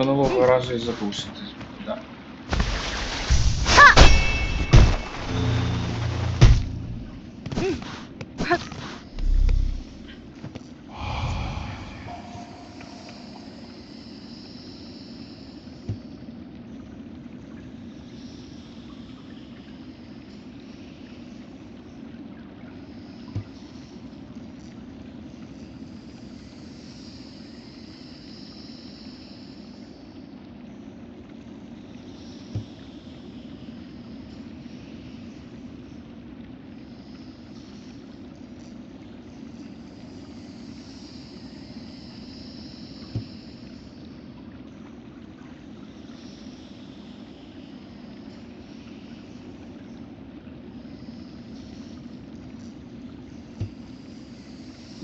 минулого разу і забусити.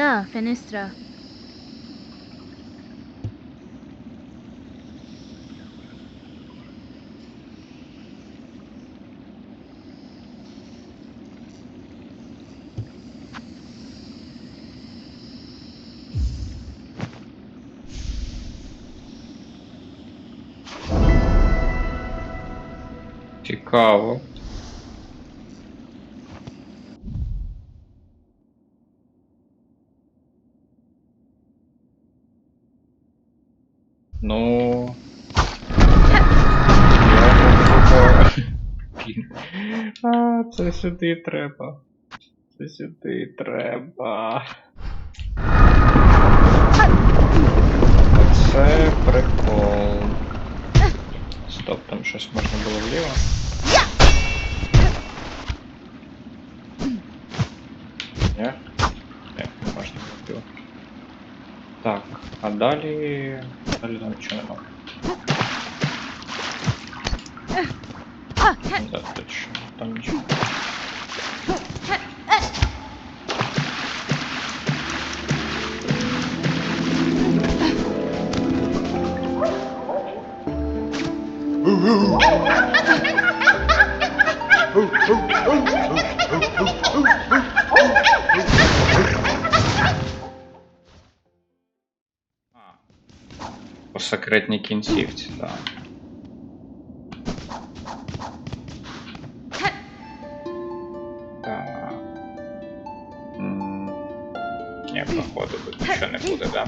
Да. Да, Фенестра. Цікаво. Ну. Я Блін. А, це сюди треба. Це сюди треба. Оце прикол. Стоп, там щось можна було вліво. Ні? Так, а далі. Далі там нічого нема. Да, точно, там нічого. А. По секретній кінцівці, так. Так. М, Ні, походу тут нічого не буде, да?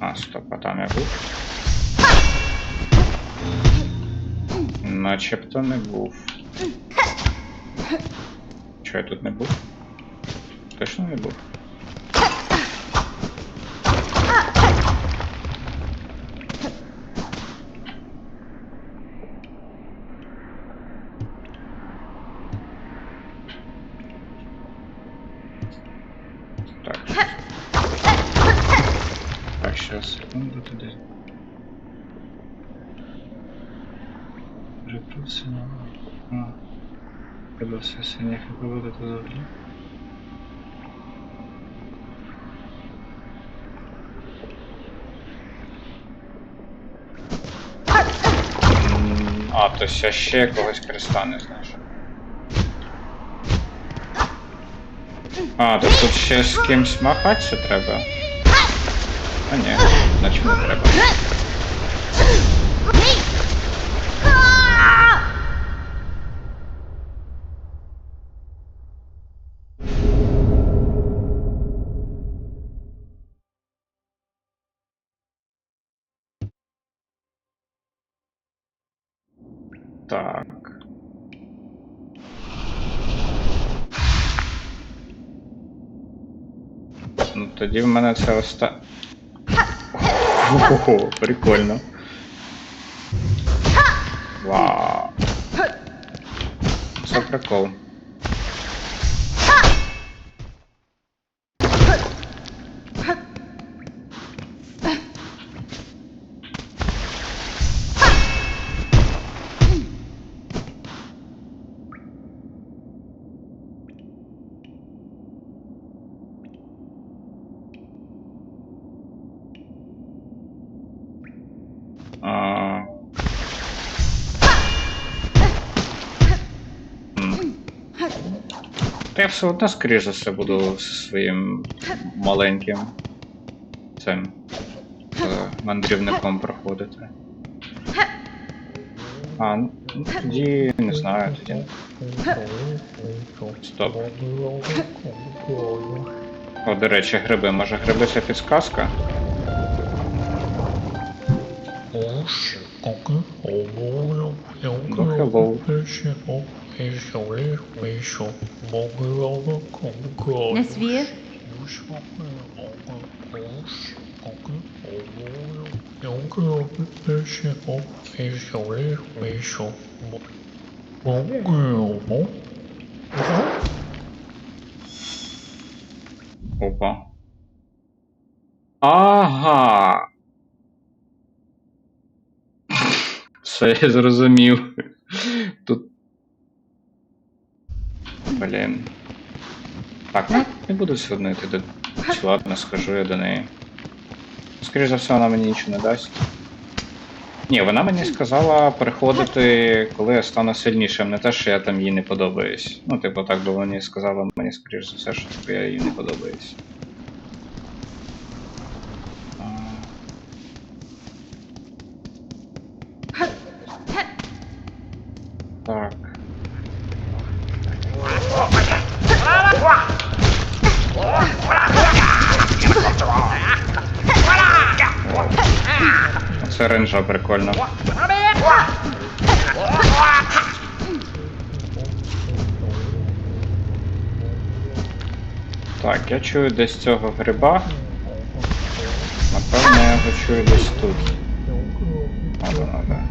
А, стоп, а там я був. Начебто не був. Чого я тут не був? Точно не був? Сейчас, секунду туди. Приписано. А. Когда все синіх виводити завжди. М, А, то я ще якогось креста не знайшов. А, то тут ще з кимсь махатися треба. А ні, значить не треба. Так. Ну тоді в мене це оста. Ого, прикольно. Вау. Це прикол. М. Я все одно, скоріш за все, буду зі своїм маленьким цим е, мандрівником проходити. А, ну тоді не знаю, тоді. Стоп. О, до речі, гриби. Може гриби це підсказка? Nesvir. Опа. Ага. Все, я зрозумів. Тут. Блін. Так, ну не буду одно йти до. Чи ладно, схожу я до неї. Скоріше за все, вона мені нічого не дасть. Ні, вона мені сказала приходити, коли я стану сильнішим, не те, що я там їй не подобаюсь. Ну, типу, так би мені сказала, мені скоріше за все, що типу, я їй не подобаюсь. А. Так. Це ренжа прикольно. Так, я чую десь цього гриба. Напевно, я його чую десь тут. Надо, надо.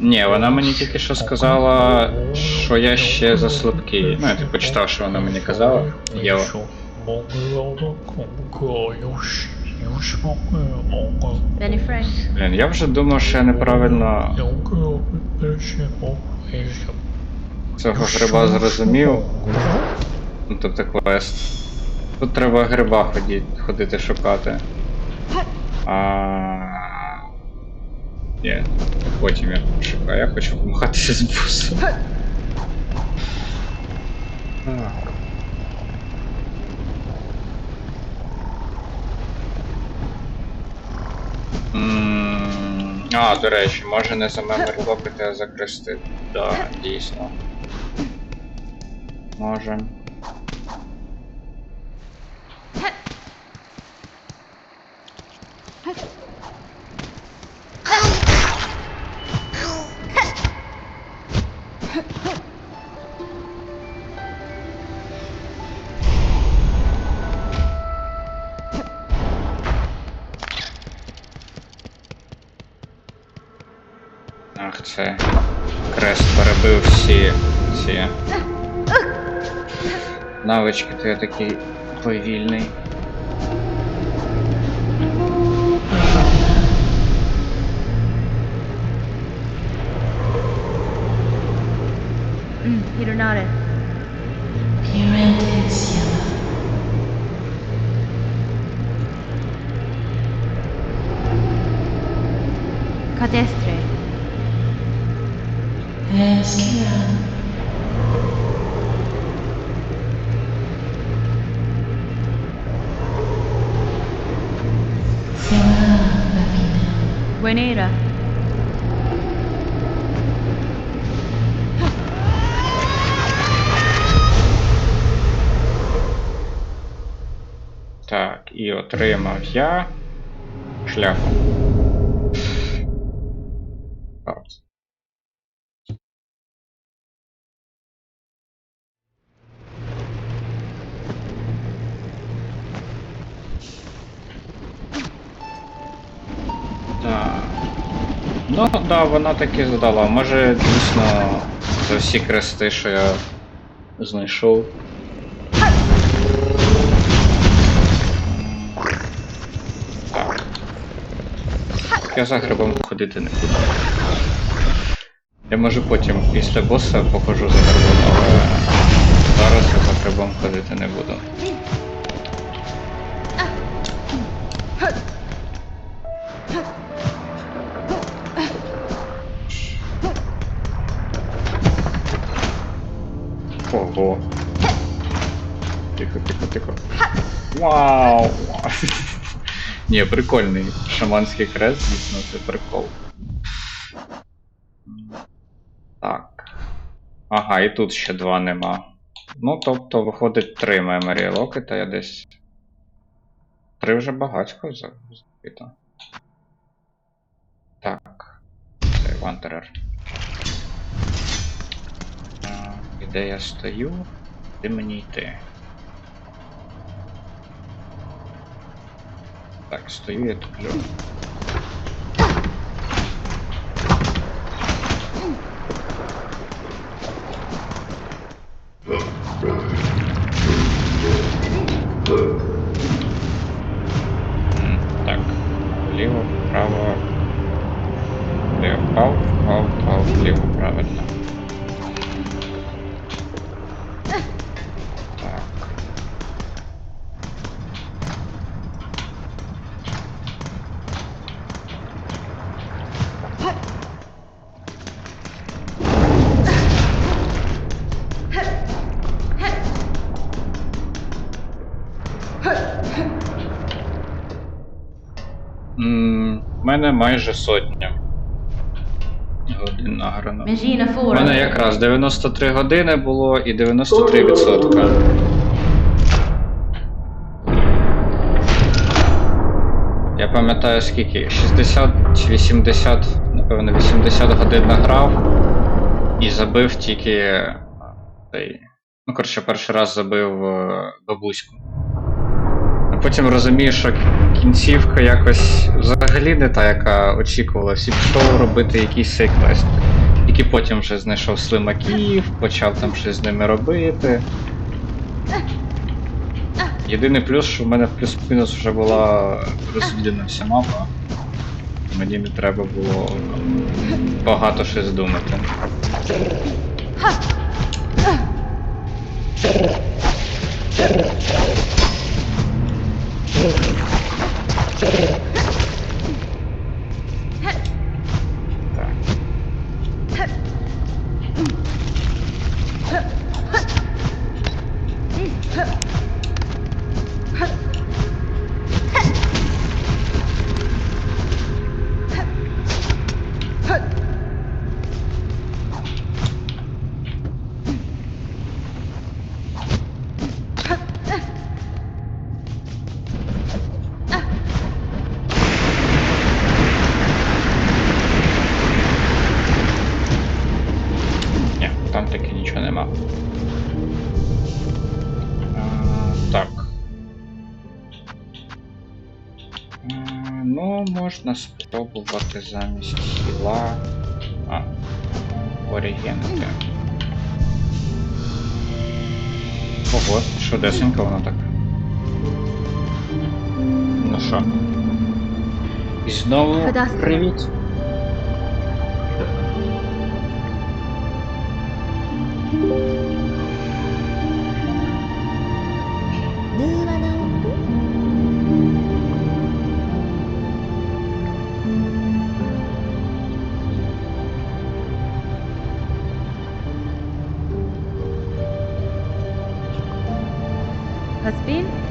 Ні, вона мені тільки що сказала, що я ще за слабкий. Ну, я типу читав, що вона мені казала. Я... Блін, я вже думав, що я неправильно цього гриба зрозумів. Ну, тобто квест. Тут треба гриба ходити, ходити шукати. А... Ні, потім я шукаю, я хочу помахатися з бусом. Так. М, А, до речі, може не за меморблокити, а за крести. Да, дійсно. Може. я такий повільний. Mm, Hironare. Cadestre. Buenera. Так, і отримав я шляху. Ну, да, вона таки задала. Може, дійсно, за всі крести, що я знайшов. Так. Я за грибом ходити не буду. Я може потім після боса походжу за грибом, але зараз я за грибом ходити не буду. Ні, прикольний шаманський крест, дійсно, це прикол. Так. Ага, і тут ще два нема. Ну, тобто, виходить три меморі локета, я десь. Три вже багатько за- забито. Так. Це Wanderer. Де я стою, де мені йти? Так, стою я туплю. Мене майже сотня. Годин награно. У мене якраз 93 години було і 93%. Я пам'ятаю скільки? 60 чи 80, напевно, 80 годин награв і забив тільки цей. Ну, коротше, перший раз забив е, бабуську. А потім розумію, що кінцівка якось взагалі не та, яка очікувалась, і пішов робити якийсь цей квест. Тільки потім вже знайшов слимаків, почав там щось з ними робити. Єдиний плюс, що в мене плюс-мінус вже була розділена вся мапа. Мені не треба було багато щось думати. Так. Okay. можна спробувати замість хіла. А, орігенити. Ого, швидесенько воно так. Ну що? І знову Федаско. привіт. Has been?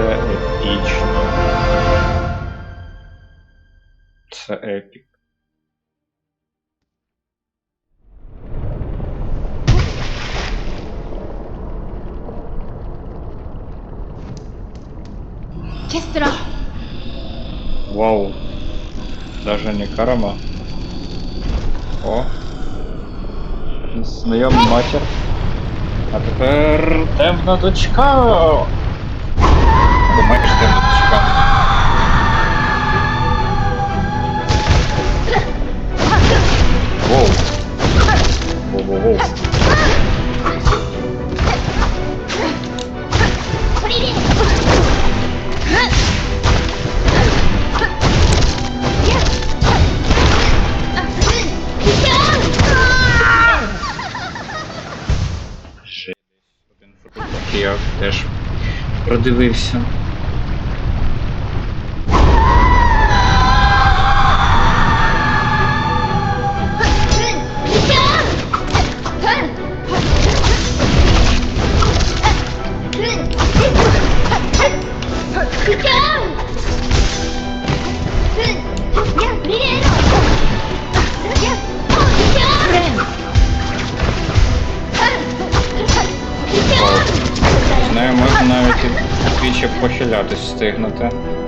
Це епічно. Це епік. Kestera! Вау. Даже не карма. О. Знайома матір. А тепер темна дочка. Продивився. Похилятись встигнути.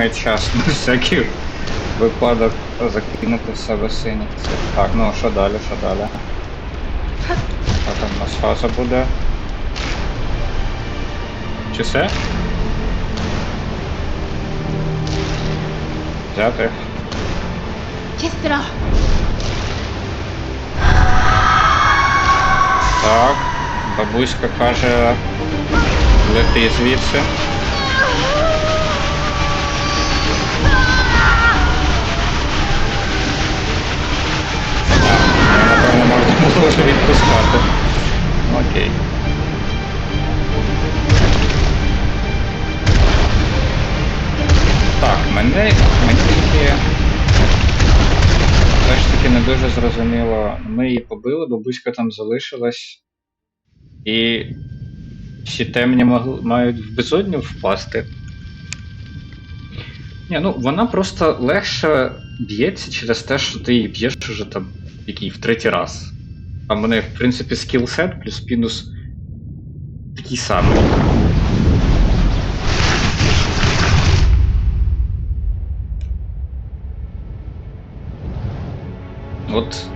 Самий час на всякий випадок закинути в себе синій. Так, ну що далі, що далі? А там у нас фаза буде. Чи все? Взяти. Chester. Так, бабуська каже, лети звідси. Вже відпускати. Окей. Так, мене, мені тільки все ж таки не дуже зрозуміло. Ми її побили, бабуська там залишилась. І всі темні могли, мають в безодню впасти. Ні, ну вона просто легше б'ється через те, що ти її б'єш уже там який в третій раз. А в мене, в принципі, скілсет плюс-мінус такий самий. От.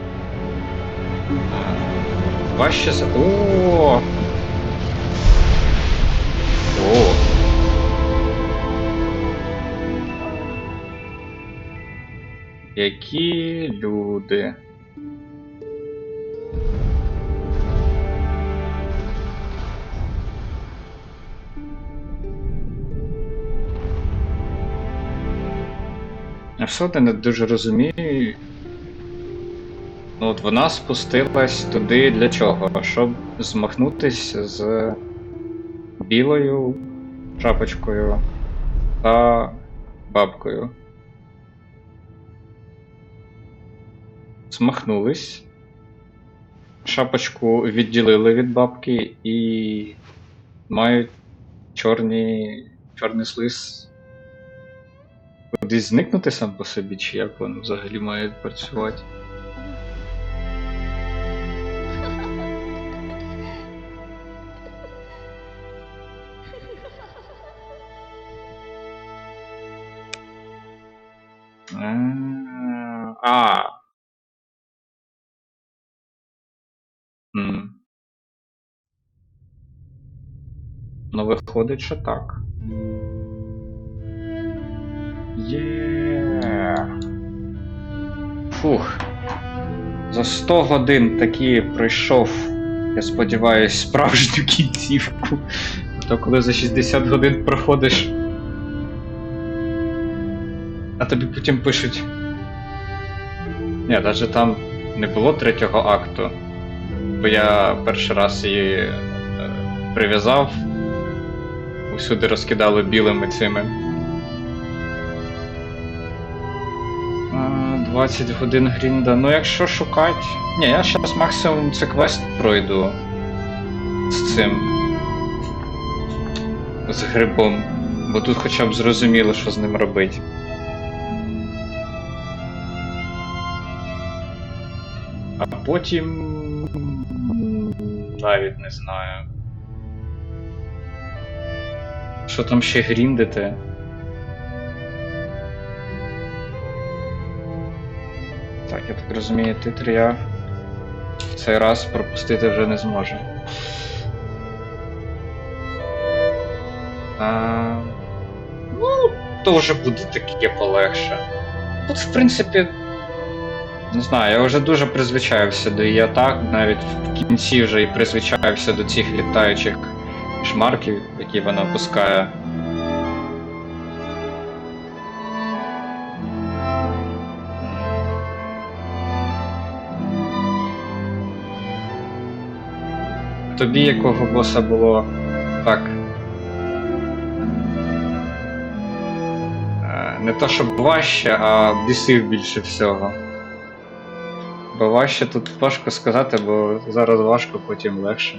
Важче за. О! О! Які люди. Я все одно не дуже розумію. Ну, от вона спустилась туди для чого? Щоб змахнутись з білою шапочкою та бабкою. Змахнулись. Шапочку відділили від бабки і мають чорні. чорний слиз кудись зникнути сам по собі, чи як воно взагалі має працювати. А. А. Ну, виходить, що так. Є. Фух. За 100 годин таки пройшов, я сподіваюсь, справжню кінцівку То коли за 60 годин проходиш. А тобі потім пишуть. Ні, навіть там не було третього акту. Бо я перший раз її е, прив'язав. Усюди розкидали білими цими. 20 годин грінда. Ну якщо шукати. Ні, я зараз максимум це квест пройду з цим. З грибом. Бо тут хоча б зрозуміло, що з ним робити. А потім. Навіть не знаю. Що там ще гріндити? Я так розумію, титр я в цей раз пропустити вже не зможу. А, ну, то вже буде таке полегше. Тут, в принципі, не знаю, я вже дуже призвичаюся до її атак, навіть в кінці вже і призвичаюся до цих літаючих шмарків, які вона пускає. Тобі якого боса було так. е, Не то щоб важче, а бісив більше всього. Бо важче тут важко сказати, бо зараз важко, потім легше.